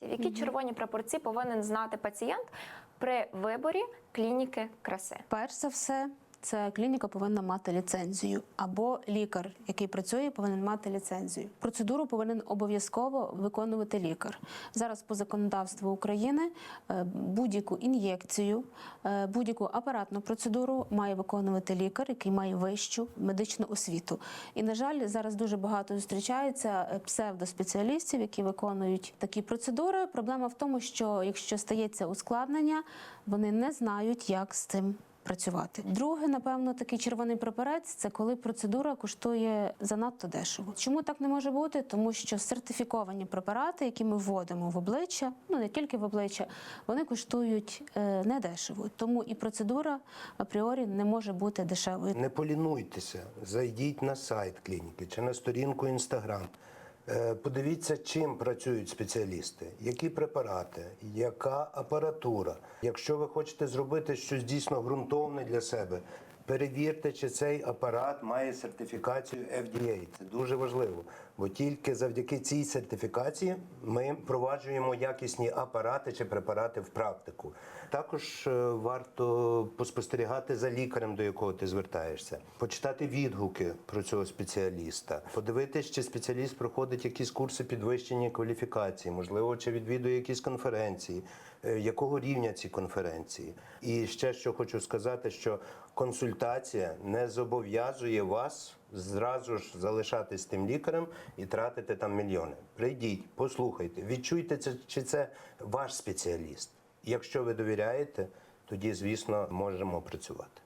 Які червоні прапорці повинен знати пацієнт при виборі клініки краси? Перш за все, це клініка повинна мати ліцензію, або лікар, який працює, повинен мати ліцензію. Процедуру повинен обов'язково виконувати лікар. Зараз по законодавству України е, будь-яку ін'єкцію, е, будь-яку апаратну процедуру має виконувати лікар, який має вищу медичну освіту. І на жаль, зараз дуже багато зустрічається е, псевдоспеціалістів, які виконують такі процедури. Проблема в тому, що якщо стається ускладнення, вони не знають, як з цим працювати. Друге, напевно, такий червоний прапорець це коли процедура коштує занадто дешево. Чому так не може бути? Тому що сертифіковані препарати, які ми вводимо в обличчя, ну не тільки в обличчя, вони коштують е, недешево. Тому і процедура апріорі не може бути дешевою. Не полінуйтеся, зайдіть на сайт клініки чи на сторінку Інстаграм. Е, Подивіться, чим працюють спеціалісти, які препарати, яка апаратура. Якщо ви хочете зробити щось дійсно ґрунтовне для себе, перевірте, чи цей апарат має сертифікацію FDA. Це дуже важливо, бо тільки завдяки цій сертифікації ми впроваджуємо якісні апарати чи препарати в практику. Також е, варто поспостерігати за лікарем, до якого ти звертаєшся, почитати відгуки про цього спеціаліста, подивитись, чи спеціаліст проходить якісь курси підвищення кваліфікації, можливо, чи відвідує якісь конференції, е, якого рівня ці конференції. І ще що хочу сказати, що консультація не зобов'язує вас зразу ж залишатись тим лікарем і тратити там мільйони. Прийдіть, послухайте, відчуйте це, чи це ваш спеціаліст. Якщо ви довіряєте, тоді, звісно, можемо працювати.